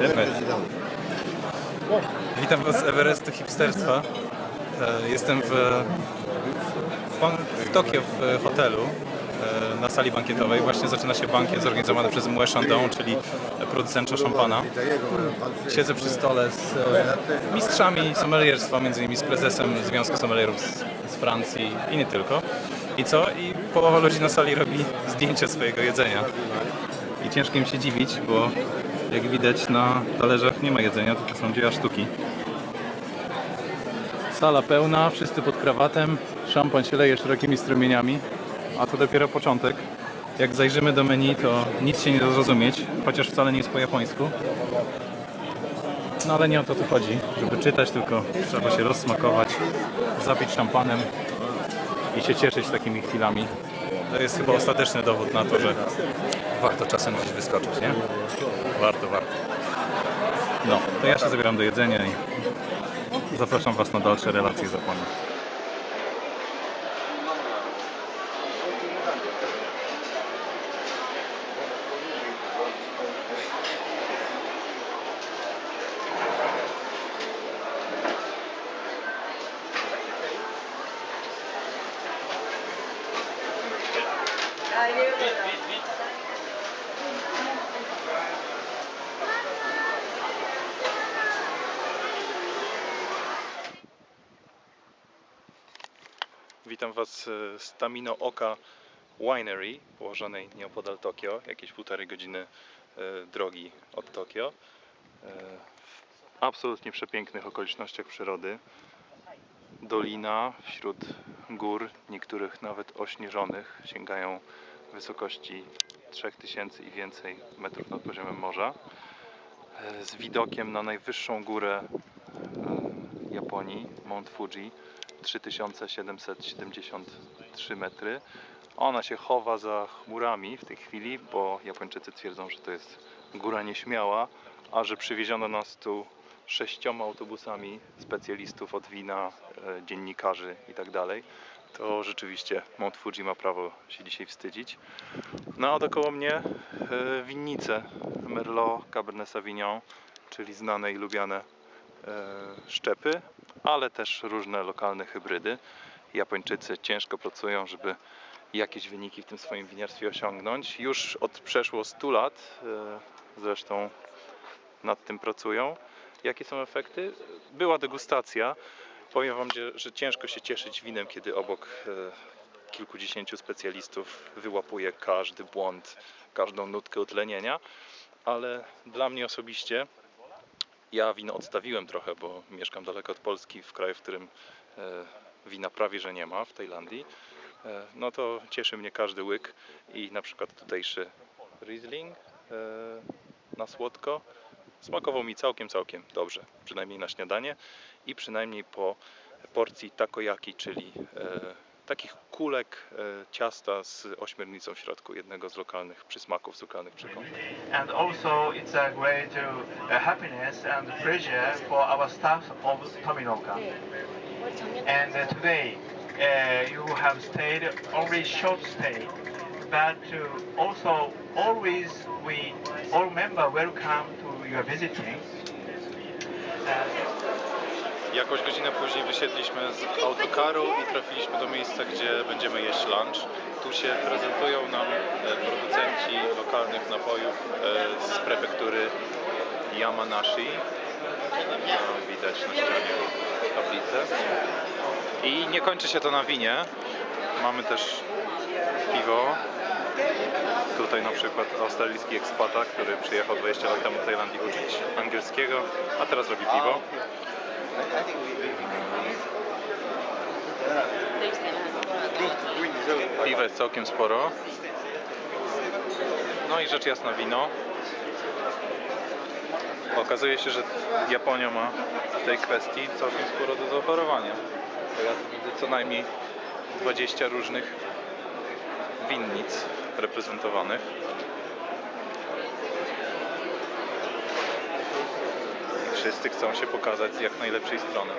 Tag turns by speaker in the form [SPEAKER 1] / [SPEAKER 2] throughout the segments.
[SPEAKER 1] Wiemy. Witam Was z Everestu hipsterstwa. E, Jestem w, w, Tokio w hotelu e, na sali bankietowej. Właśnie zaczyna się bankiet zorganizowany przez Moët Chandon, czyli producenta szampana. Siedzę przy stole z e, mistrzami sommelierstwa, między innymi z prezesem Związku Sommelierów z, z Francji i nie tylko. I co? I połowa ludzi na sali robi zdjęcia swojego jedzenia. I ciężko im się dziwić, bo jak widać na talerzach nie ma jedzenia, tylko są dzieła sztuki. Sala pełna, wszyscy pod krawatem, szampan się leje szerokimi strumieniami, a to dopiero początek. Jak zajrzymy do menu, to nic się nie da zrozumieć, chociaż wcale nie jest po japońsku. No ale nie o to tu chodzi, żeby czytać, tylko trzeba się rozsmakować, zapić szampanem i się cieszyć takimi chwilami. To jest chyba ostateczny dowód na to, że warto czasem gdzieś wyskoczyć, nie? Warto, warto. No, to ja się zabieram do jedzenia i zapraszam Was na dalsze relacje z Japonii. Witam Was e, z Tamino Oka Winery, położonej nieopodal Tokio, jakieś półtorej godziny e, drogi od Tokio. E, W absolutnie przepięknych okolicznościach przyrody. Dolina wśród gór, niektórych nawet ośnieżonych, sięgają wysokości 3000 i więcej metrów nad poziomem morza. Z widokiem na najwyższą górę Japonii, Mount Fuji, 3773 metry. Ona się chowa za chmurami w tej chwili, bo Japończycy twierdzą, że to jest góra nieśmiała, a że przywieziono nas tu sześcioma autobusami specjalistów od wina, e, dziennikarzy i tak to rzeczywiście Mount Fuji ma prawo się dzisiaj wstydzić. No a dookoło mnie e, winnice Merlot, Cabernet Sauvignon, czyli znane i lubiane szczepy, ale też różne lokalne hybrydy. Japończycy ciężko pracują, żeby jakieś wyniki w tym swoim winiarstwie osiągnąć. Już od przeszło 100 lat e, zresztą nad tym pracują. Jakie są efekty? Była degustacja. Powiem Wam, że- że ciężko się cieszyć winem, kiedy obok e, kilkudziesięciu specjalistów wyłapuje każdy błąd, każdą nutkę utlenienia, ale dla mnie osobiście ja wino odstawiłem trochę, bo mieszkam daleko od Polski, w kraju, w którym e, wina prawie że nie ma, w Tajlandii. E, no to cieszy mnie każdy łyk i na przykład tutejszy Riesling e, na słodko smakował mi całkiem, całkiem dobrze, przynajmniej na śniadanie i przynajmniej po porcji takoyaki, czyli takich kulek e, ciasta z ośmiornicą w środku, jednego z lokalnych przysmaków, z lokalnych przekąsek.
[SPEAKER 2] and also it's a great uh, happiness and pleasure for our staff of Tominoka. And uh, today uh, you have stayed only short stay, but uh, also always we all member welcome to your visiting. Uh,
[SPEAKER 1] Jakoś godzinę później wysiedliśmy z autokaru i trafiliśmy do miejsca, gdzie będziemy jeść lunch. Tu się prezentują nam e, producenci lokalnych napojów e, z prefektury Yamanashi. Tam widać na ścianie tablicę. I nie kończy się to na winie. Mamy też piwo. Tutaj na przykład australijski ekspata, który przyjechał 20 lat temu do Tajlandii uczyć angielskiego, a teraz robi piwo. Piwa jest całkiem sporo. No i rzecz jasna wino. Okazuje się, że Japonia ma w tej kwestii całkiem sporo do zaoferowania. Ja tu widzę co najmniej 20 różnych winnic reprezentowanych. Wszyscy chcą się pokazać z jak najlepszej strony.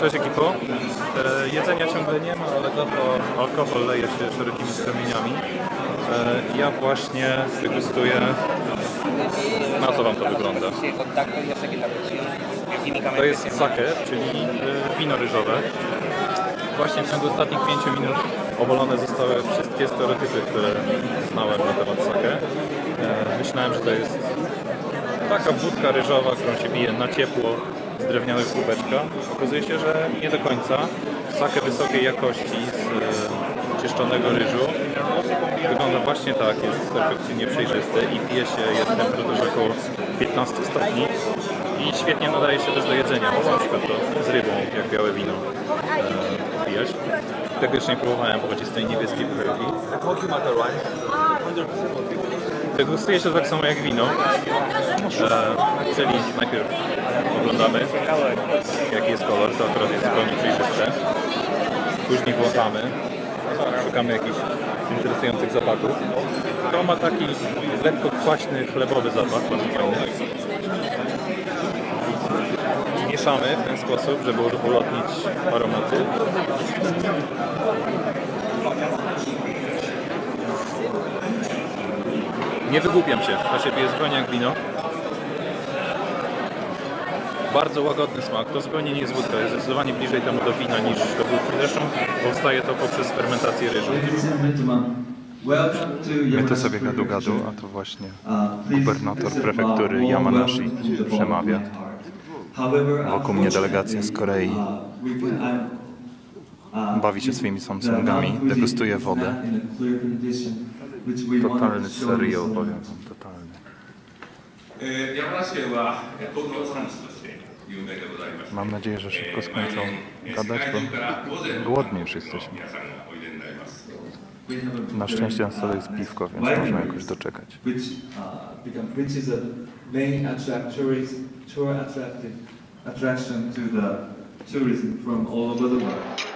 [SPEAKER 1] Cześć ekipo. E, jedzenia ciągle nie ma, ale za to alkohol leje się szerokimi strumieniami. E, ja właśnie degustuję... Na co wam to wygląda? To jest sake, czyli e, wino ryżowe. Właśnie w ciągu ostatnich 5 minut obalone zostały wszystkie stereotypy, które znałem na temat sake. E, Myślałem, że to jest taka wódka ryżowa, którą się pije na ciepło z drewnianych kubeczka. Okazuje się, że nie do końca. Sake wysokiej jakości z e, cieszczonego ryżu wygląda właśnie tak, jest perfekcyjnie przejrzyste i pije się jest temperaturze około 15 stopni i świetnie nadaje się też do jedzenia, bo na przykład to z rybą, jak białe wino e, pijesz. Tego jeszcze nie próbowałem, bo jest z tej niebieskiej butelki. Degustuje się tak samo jak wino, e, czyli najpierw oglądamy jaki jest kolor, to akurat jest zupełnie przejrzyste. Później wąchamy, szukamy jakichś interesujących zapachów. To ma taki lekko kwaśny, chlebowy zapach, bardzo. Mieszamy w ten sposób, żeby ulotnić aromaty. Nie wygłupiam się, to się pije zupełnie jak wino. Bardzo łagodny smak, to zupełnie nie jest wódka, jest zdecydowanie bliżej temu do wina niż do wódki. Zresztą powstaje to poprzez fermentację ryżu. Witaj sobie gadu gadu, a to właśnie gubernator prefektury Yamanashi przemawia. Wokół mnie delegacja z Korei bawi się swoimi samsungami, degustuje wodę. Totalny serio powiem wam, totalny. Mam nadzieję, że szybko skończą gadać, bo głodni już jesteśmy. Na szczęście na stole jest piwko, więc można jakoś doczekać.
[SPEAKER 3] uh, attraction to the tourism from all over the world.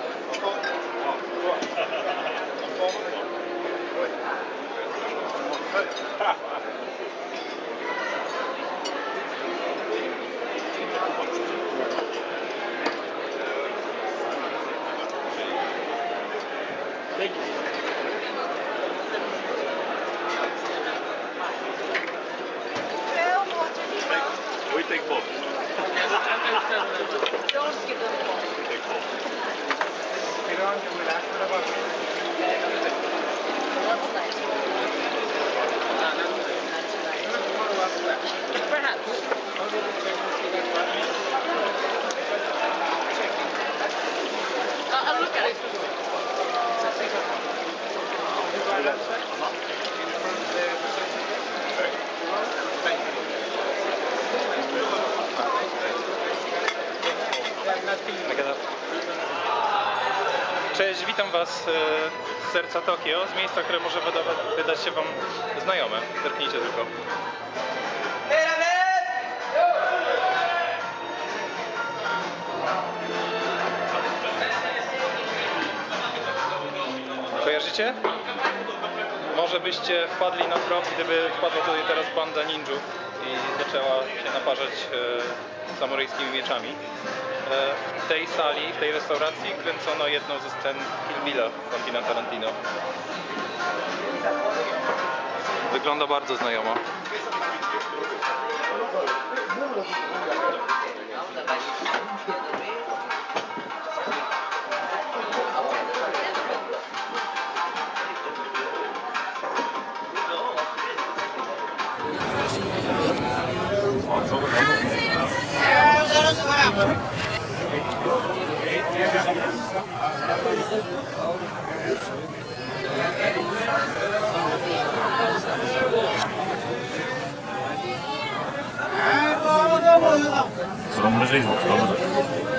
[SPEAKER 4] We
[SPEAKER 5] I'll at it.
[SPEAKER 1] Cześć, witam Was e, z serca Tokio, z miejsca, które może wydać się Wam znajome. Zerknijcie tylko. Kojarzycie? Może byście wpadli na trop, gdyby wpadła tutaj teraz banda ninjów i zaczęła się naparzać e, samurajskimi mieczami. E, w tej sali, w tej restauracji kręcono jedną ze scen Kill Billa Quentina Tarantino. Wygląda bardzo znajomo. その無理です。